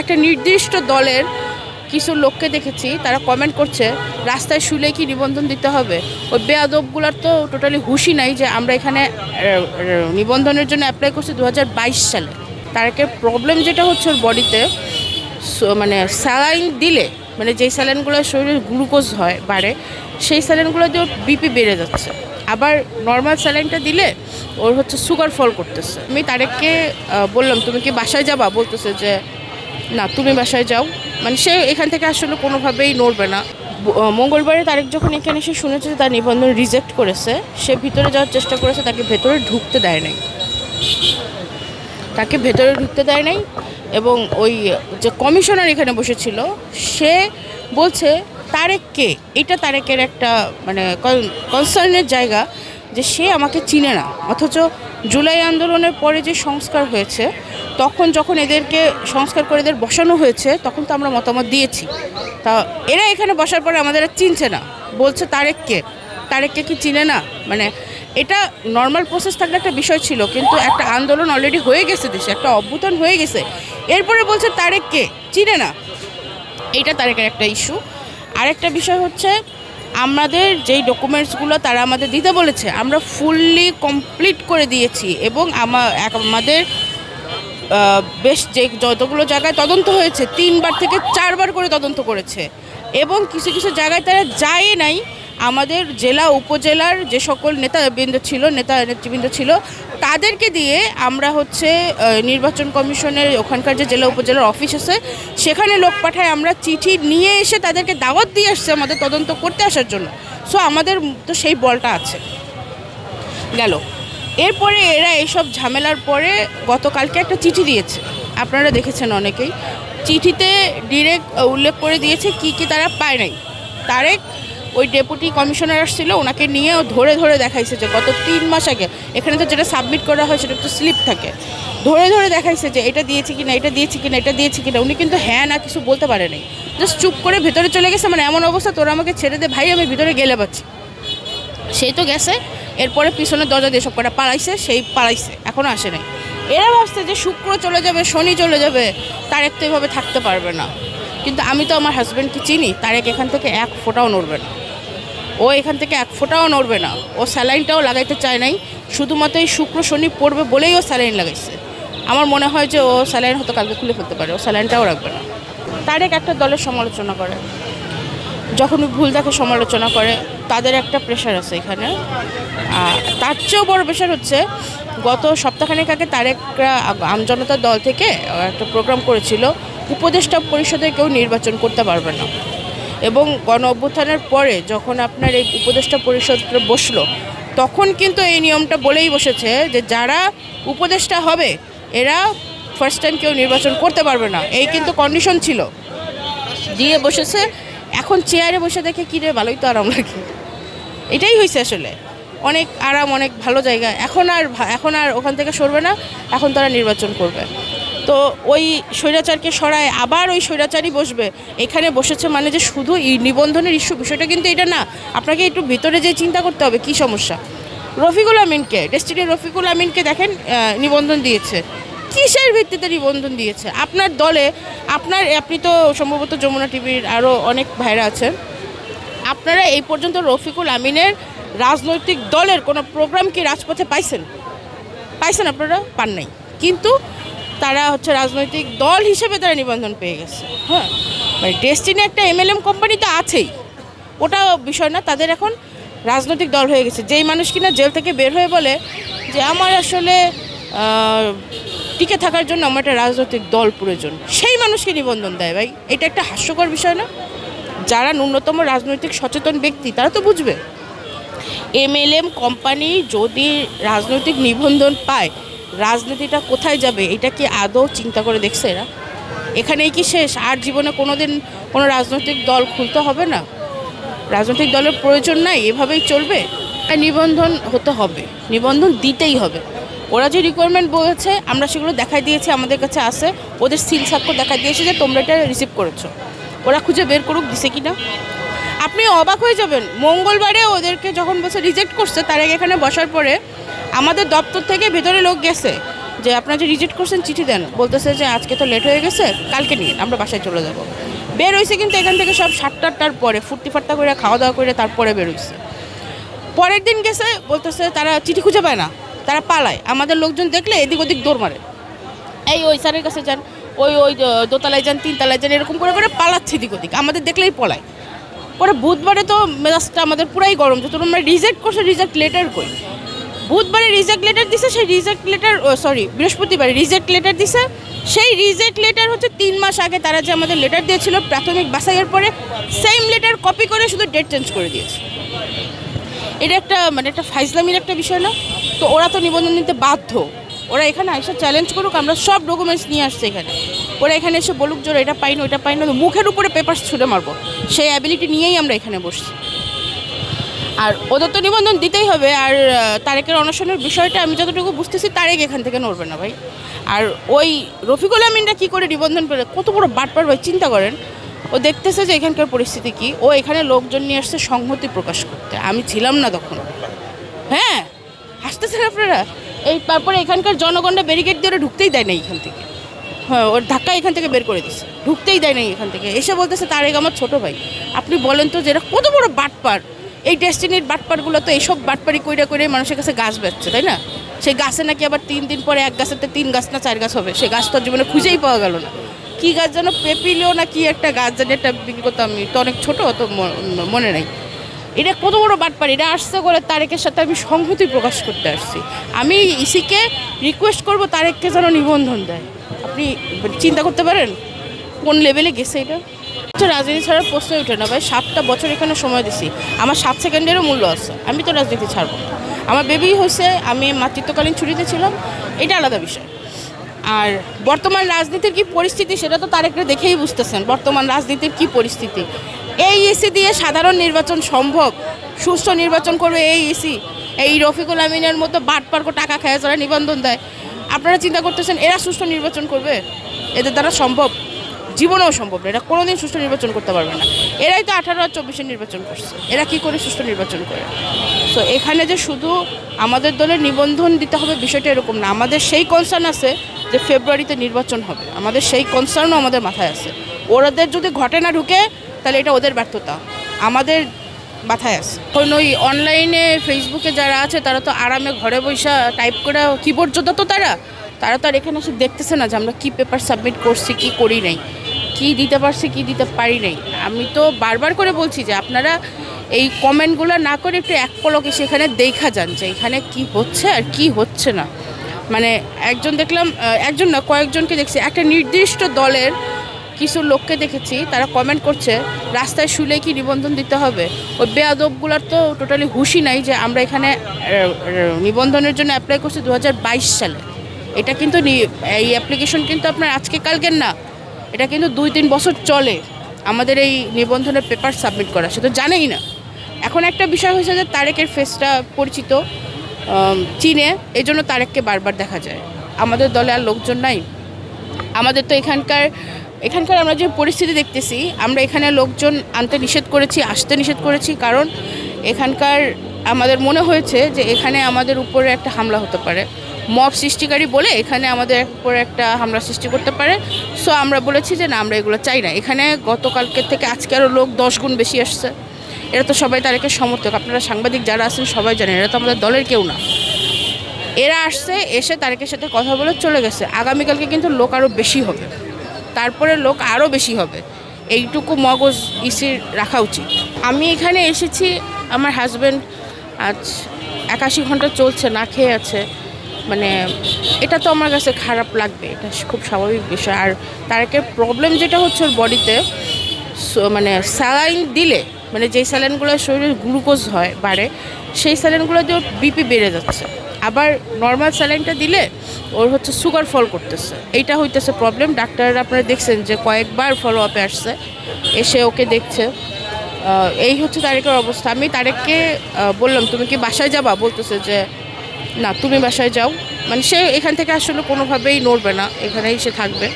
একটা নির্দিষ্ট দলের কিছু লোককে দেখেছি, তারা কমেন্ট করছে, রাস্তায় শুলে কি নিবন্ধন দিতে হবে? ওই বেয়াদবগুলার তো টোটালি হুশই নাই যে আমরা এখানে নিবন্ধনের জন্য অ্যাপ্লাই করছি দু হাজার বাইশ সালে। তারকে প্রবলেম যেটা হচ্ছে ওর বডিতে মানে স্যালাইন দিলে মানে যেই স্যালাইনগুলো শরীরে গ্লুকোজ হয়, বাড়ে, সেই স্যালাইনগুলো দিয়ে ওর বিপি বেড়ে যাচ্ছে। আবার নর্মাল স্যালাইনটা দিলে ওর হচ্ছে সুগার ফল করতেছে। আমি তারেককে বললাম, তুমি কি বাসায় যাবা? বলতেছে যে না, তুমি বাসায় যাও। মানে সে এখান থেকে আসলে কোনোভাবেই নড়বে না। মঙ্গলবারে তারেক যখন এখানে এসে শুনেছে যে তার নিবন্ধন রিজেক্ট করেছে, সে ভিতরে যাওয়ার চেষ্টা করেছে, তাকে ভেতরে ঢুকতে দেয় নাই। তাকে ভেতরে ঢুকতে দেয় নাই এবং ওই যে কমিশনার এখানে বসেছিল, সে বলছে, তারেক কে? এটা তারেকের একটা মানে কনসার্নের জায়গা। যে সে আমাকে চিনে না। অথচ জুলাই আন্দোলনের পরে যে সংস্কার হয়েছে, তখন যখন এদেরকে সংস্কার করে এদের বসানো হয়েছে, তখন তো আমরা মতামত দিয়েছি। তা এরা এখানে বসার পরে আমাদের আর চিনছে না। বলছে তারেককে তারেককে কি চিনে না? মানে এটা নর্মাল প্রসেস থাকলে একটা বিষয় ছিল, কিন্তু একটা আন্দোলন অলরেডি হয়ে গেছে দেশে, একটা অভ্যুত্থান হয়ে গেছে। এরপরে বলছে তারেককে চিনে না? এটা তারেকের একটা ইস্যু আরেকটা বিষয় হচ্ছে আমাদের যেই ডকুমেন্টসগুলো তারা আমাদের দিতে বলেছে, আমরা ফুললি কমপ্লিট করে দিয়েছি এবং আমাদের বেশ যে যতগুলো জায়গায় তদন্ত হয়েছে, তিনবার থেকে চারবার করে তদন্ত করেছে এবং কিছু কিছু জায়গায় তারা যায় নাই। আমাদের জেলা উপজেলার যে সকল নেতাবৃন্দ ছিল, নেতা নেতৃবৃন্দ ছিল, তাদেরকে দিয়ে আমরা হচ্ছে নির্বাচন কমিশনের ওখানকার যে জেলা উপজেলার অফিস আছে, সেখানে লোক পাঠায়, আমরা চিঠি নিয়ে এসে তাদেরকে দাওয়াত দিয়ে আসছে আমাদের তদন্ত করতে আসার জন্য। সো আমাদের তো সেই বলটা আছে। গেল। এরপরে এরা এইসব ঝামেলার পরে গতকালকে একটা চিঠি দিয়েছে। আপনারা দেখেছেন অনেকেই। চিঠিতে ডিরেক্ট উল্লেখ করে দিয়েছে কি কি তারা পায় নাই। তারেক ওই ডেপুটি কমিশনার আসছিল, ওনাকে নিয়ে ও ধরে ধরে দেখাইছে যে গত তিন মাস আগে, এখানে তো যেটা সাবমিট করা হয় সেটা একটু স্লিপ থাকে। ধরে ধরে দেখাইছে যে এটা দিয়েছে কিনা, এটা দিয়েছে কিনা, এটা দিয়েছে কিনা, উনি কিন্তু হ্যাঁ না কিছু বলতে পারে নাই। জাস্ট চুপ করে ভেতরে চলে গেছে মানে এমন অবস্থা, তোরা আমাকে ছেড়ে দে, ভাই, আমি ভিতরে গেলে পাচ্ছি। সেই তো গেছে, এরপরে পিছনের দরজা দিয়ে সব কটা পালাইছে, সেই পালাইছে এখনও আসে নাই। এরা ভাবছে যে শুক্র চলে যাবে, শনি চলে যাবে, তারেক তো এভাবে থাকতে পারবে না। কিন্তু আমি তো আমার হাজব্যান্ডকে চিনি, তারেক এখান থেকে এক ফোঁটাও নড়বে না। ও এখান থেকে এক ফোঁটাও নড়বে না। ও স্যালাইনটাও লাগাইতে চায় নাই। শুধুমাত্র এই শুক্র শনি পড়বে বলেই ও স্যালাইন লাগাইছে। আমার মনে হয় যে ও স্যালাইন হয়তো কালকে খুলে ফেলতে পারে। ও স্যালাইনটাও রাখবে না। তারেক একটা দলের সমালোচনা করে। যখন ভুল দেখে সমালোচনা করে তাদের একটা প্রেশার আছে এখানে। আর তার চেয়েও বড় প্রেশার হচ্ছে গত সপ্তাহখানেক আগে তারেকরা আমজনতার দল থেকে একটা প্রোগ্রাম করেছিল উপদেষ্টা পরিষদে কেউ নির্বাচন করতে পারবে না। এবং গণ অভ্যুত্থানের পরে যখন আপনার এই উপদেষ্টা পরিষদটা বসল, তখন কিন্তু এই নিয়মটা বলেই বসেছে যে যারা উপদেষ্টা হবে, এরা ফার্স্ট টাইম কেউ নির্বাচন করতে পারবে না। এই কিন্তু কন্ডিশন ছিল। দিয়ে বসেছে, এখন চেয়ারে বসে দেখে কী রে, ভালোই তো আরাম লাগে। এটাই হয়েছে আসলে। অনেক আরাম, অনেক ভালো জায়গা। এখন আর এখন আর ওখান থেকে সরবে না, এখন তারা নির্বাচন করবে। তো ওই স্বৈরাচারকে সরায়, আবার ওই স্বৈরাচারই বসবে। এখানে বসেছে মানে যে শুধু নিবন্ধনের ইস্যু বিষয়টা কিন্তু এটা না। আপনাকে একটু ভিতরে যে চিন্তা করতে হবে, কি সমস্যা? রফিকুল আমিনকে ডেস্টিনি রফিকুল আমিনকে দেখেন নিবন্ধন দিয়েছে। কিসের ভিত্তিতে নিবন্ধন দিয়েছে? আপনার দলে, আপনার, আপনি তো সম্ভবত যমুনা টিভির আরও অনেক ভাইরা আছেন। আপনারা এই পর্যন্ত রফিকুল আমিনের রাজনৈতিক দলের কোনো প্রোগ্রাম কি রাজপথে পাইছেন? পাইছেন, আপনারা? পান নাই। কিন্তু তারা হচ্ছে রাজনৈতিক দল হিসেবে তারা নিবন্ধন পেয়ে গেছে। হ্যাঁ? মানে ডেস্টিনি একটা এমএলএম কোম্পানি তো আছেই। ওটা বিষয় না, তাদের এখন রাজনৈতিক দল হয়ে গেছে। যেই মানুষ কিনা জেল থেকে বের হয়ে বলে যে, আমার আসলে টিকে থাকার জন্য আমার একটা রাজনৈতিক দল প্রয়োজন। সেই মানুষকে নিবন্ধন দেয় ভাই। এটা একটা হাস্যকর বিষয় না? যারা ন্যূনতম রাজনৈতিক সচেতন ব্যক্তি, তারা তো বুঝবে। এমএলএম কোম্পানি যদি রাজনৈতিক নিবন্ধন পায় রাজনীতিটা কোথায় যাবে, এটা কি আদৌ চিন্তা করে দেখছে এরা? এখানেই কি শেষ? আর জীবনে কোনো দিন কোনো রাজনৈতিক দল খুলতে হবে না? রাজনৈতিক দলের প্রয়োজন নাই, এভাবেই চলবে? আর নিবন্ধন হতে হবে, নিবন্ধন দিতেই হবে। ওরা যে রিকোয়ারমেন্ট বলেছে, আমরা সেগুলো দেখাই দিয়েছি, আমাদের কাছে আছে। ওদের সিল সাক্ষ্য দেখা দিয়েছে যে তোমরা এটা রিসিভ করেছ। ওরা খুঁজে বের করুক, দিছে কি না আপনি অবাক হয়ে যাবেন। মঙ্গলবারে ওদেরকে যখন বসে রিজেক্ট করছে, তার আগে এখানে বসার পরে আমাদের দপ্তর থেকে ভেতরে লোক গেছে যে আপনারা যে রিজেক্ট করছেন চিঠি দেন। বলতেছে যে আজকে তো লেট হয়ে গেছে, কালকে নিয়ে আমরা বাসায় চলে যাব। বের হয়েছে কিন্তু এখান থেকে সব সাতটা আটটার পরে, ফুর্তি ফাট্টা করে, খাওয়া দাওয়া করে তারপরে বের হয়েছে পরের দিন গেছে, বলতেছে তারা চিঠি খুঁজে পায় না, তারা পালায়। আমাদের লোকজন দেখলে এদিক ওদিক দৌড় মারে। এই ওই স্যারের কাছে যান, ওই ওই দোতলায় যান, তিনতলায় যান, এরকম করে করে পালাচ্ছে এদিক ওদিক। আমাদের দেখলেই পলায়। পরে বুধবারে তো মেজাজটা আমাদের পুরাই গরম যে তোমরা রিজেক্ট করছ রিজেক্ট লেটার কই। বুধবারে রিজেক্ট লেটার দিছে, সেই রিজেক্ট লেটার সরি বৃহস্পতিবারে রিজেক্ট লেটার দিছে। সেই রিজেক্ট লেটার হচ্ছে তিন মাস আগে তারা যে আমাদের লেটার দিয়েছিল প্রাথমিক বাছাইয়ের পরে সেম লেটার কপি করে শুধু ডেট চেঞ্জ করে দিয়েছে। এটা একটা মানে একটা ফাইজলামির একটা বিষয় না? তো ওরা তো নিবন্ধন নিতে বাধ্য। ওরা এখানে এসে চ্যালেঞ্জ করুক, আমরা সব ডকুমেন্টস নিয়ে আসছি এখানে। ওরা এখানে এসে বলুক যে এটা পাইনি ওটা পাইনি মুখের উপরে পেপার ছুঁড়ে মারবো। সেই অ্যাবিলিটি নিয়েই আমরা এখানে বসছি। আর ওদের তো নিবন্ধন দিতেই হবে, আর তারেকের অনশনের বিষয়টা আমি যতটুকু বুঝতেছি তারেক এখান থেকে নড়বে না ভাই। আর ওই রফিকুল আমিনরা কী করে নিবন্ধন করে কত বড় বাটপার ভাই, চিন্তা করেন। ও দেখতেছে যে এখানকার পরিস্থিতি কি, ও এখানে লোকজন নিয়ে আসছে সংহতি প্রকাশ করতে। আমি ছিলাম না তখন। হ্যাঁ হাসতেছেন আপনারা? এই তারপরে এখানকার জনগণরা ব্যারিকেড দিয়ে ঢুকতেই দেয় না এখান থেকে। হ্যাঁ ওর ধাক্কা এখান থেকে বের করে দিচ্ছে ঢুকতেই দেয় না এখান থেকে। এসে বলতেছে, তারেক আমার ছোট ভাই। আপনি বলেন তো যে এরা কত বড় বাটপার। এই ডেস্টিনির বাটপারগুলো তো এইসব বাটপারি কইরা করে মানুষের কাছে গাছ বেচছে, তাই না? সেই গাছে নাকি আবার তিন দিন পরে এক গাছেতে তিন গাছ না চার গাছ হবে সেই গাছ তো জীবনে খুঁজেই পাওয়া গেল না। কী গাছ যেন পেপিলো না কি একটা গাছ জানি একটা বিক্রি আমি, তো অনেক ছোটো, তো মনে নেই। এটা কত বড় বাটপার, এটা আসছে করে তারেকের সাথে আমি সংহতি প্রকাশ করতে আসছি। আমি ইসিকে রিকোয়েস্ট করব তারেককে যেন নিবন্ধন দেয়। আপনি চিন্তা করতে পারেন? কোন লেভেলে গেছে এটা? রাজনীতি ছাড়ার প্রশ্নই ওঠে না ভাই, সাতটা বছর এখানে সময় দিছি। আমার সাত সেকেন্ডেরও মূল্য আছে, আমি তো রাজনীতি ছাড়বো। আমার বেবি হয়েছে, আমি মাতৃত্বকালীন ছুটিতে ছিলাম, এটা আলাদা বিষয়। আর বর্তমান রাজনীতির কি পরিস্থিতি, সেটা তো তার তারেকরা দেখেই বুঝতেছেন, বর্তমান রাজনীতির কি পরিস্থিতি। এই ইসি দিয়ে সাধারণ নির্বাচন সম্ভব? সুষ্ঠু নির্বাচন করবে এই ইসি এই রফিকুল আমিনের মতো বাটপার্ক টাকা খায় যারা নিবন্ধন দেয়, আপনারা চিন্তা করতেছেন, এরা সুষ্ঠু নির্বাচন করবে? এদের দ্বারা সম্ভব? জীবনেও সম্ভব না। এরা কোনোদিন সুষ্ঠু নির্বাচন করতে পারবে না। এরাই তো আঠারো আর চব্বিশে নির্বাচন করছে। এরা কি করে সুষ্ঠু নির্বাচন করে? তো এখানে যে শুধু আমাদের দলের নিবন্ধন দিতে হবে বিষয়টা এরকম না। আমাদের সেই কনসার্ন আছে যে ফেব্রুয়ারিতে নির্বাচন হবে। আমাদের সেই কনসার্নও আমাদের মাথায় আছে। ওরাদের যদি ঘটে না ঢুকে, তাহলে এটা ওদের ব্যর্থতা। আমাদের মাথায় আছে। এখন ওই অনলাইনে ফেসবুকে যারা আছে, তারা তো আরামে ঘরে বসে টাইপ করে কিবোর্ড যোদ্ধা তো তারা। তারা তো আর এখানে এসে দেখতেছে না যে আমরা কী পেপার সাবমিট করছি, কি করি নাই। কি দিতে পারছে, কি দিতে পারি নাই। আমি তো বারবার করে বলছি যে আপনারা এই কমেন্টগুলো না করে একটু এক পলকে সেখানে দেখা যান যে এখানে কি হচ্ছে আর কি হচ্ছে না। মানে একজন দেখলাম একজন না, কয়েকজনকে দেখছি। একটা নির্দিষ্ট দলের কিছু লোককে দেখেছি, তারা কমেন্ট করছে, রাস্তায় শুলে কি নিবন্ধন দিতে হবে? ওই বেয়াদবগুলোর তো টোটালি হুশই নাই যে আমরা এখানে নিবন্ধনের জন্য অ্যাপ্লাই করছি দু হাজার বাইশ সালে। এটা কিন্তু এই অ্যাপ্লিকেশন কিন্তু আপনার আজকে কালকের না এটা কিন্তু দুই তিন বছর চলে আমাদের এই নিবন্ধনের পেপার সাবমিট করা, সে তো জানেই না। এখন একটা বিষয় হয়েছে যে তারেকের ফেসটা পরিচিত চীনে, এই জন্য তারেককে বারবার দেখা যায়। আমাদের দলে আর লোকজন নাই। আমাদের তো এখানকার এখানকার আমরা যে পরিস্থিতি দেখতেছি, আমরা এখানে লোকজন আনতে নিষেধ করেছি, আসতে নিষেধ করেছি, কারণ এখানকার আমাদের মনে হয়েছে যে এখানে আমাদের উপরে একটা হামলা হতে পারে। মব সৃষ্টিকারী বলে এখানে আমাদের উপরে একটা হামলা সৃষ্টি করতে পারে। সো আমরা বলেছি যে না, আমরা এগুলো চাই না। এখানে গতকালকের থেকে আজকে আরও লোক দশ গুণ বেশি আসছে। এরা তো সবাই তারেকের সমর্থক। আপনারা সাংবাদিক যারা আছেন সবাই জানেন, এরা তো আমাদের দলের কেউ না। এরা আসছে, এসে তারেকের সাথে কথা বলে চলে গেছে। আগামীকালকে কিন্তু লোক আরও বেশি হবে। তারপরে লোক আরও বেশি হবে। এইটুকু মগজ ইসির রাখা উচিত। আমি এখানে এসেছি, আমার হাজব্যান্ড আজ একাশি ঘণ্টা চলছে, না খেয়ে আছে। মানে এটা তো আমার কাছে খারাপ লাগবে, এটা খুব স্বাভাবিক বিষয়। আর তারেকের প্রবলেম যেটা হচ্ছে ওর বডিতে মানে স্যালাইন দিলে মানে যেই স্যালাইনগুলো শরীরে গ্লুকোজ হয়, বাড়ে, সেই স্যালাইনগুলো দিয়ে ওর বিপি বেড়ে যাচ্ছে। আবার নর্মাল স্যালাইনটা দিলে, ওর হচ্ছে সুগার ফল করতেছে। এইটা হইতেছে প্রবলেম ডাক্তাররা আপনারা দেখছেন যে কয়েকবার ফলো আপে আসছে, এসে ওকে দেখছে। এই হচ্ছে তারেকের অবস্থা। আমি তারেককে বললাম, তুমি কি বাসায় যাবা? বলতেছে যে না, তুমি বাসায় যাও। মানে সে এখান থেকে আসলে কোনোভাবেই নড়বে না, এখানেই সে থাকবে।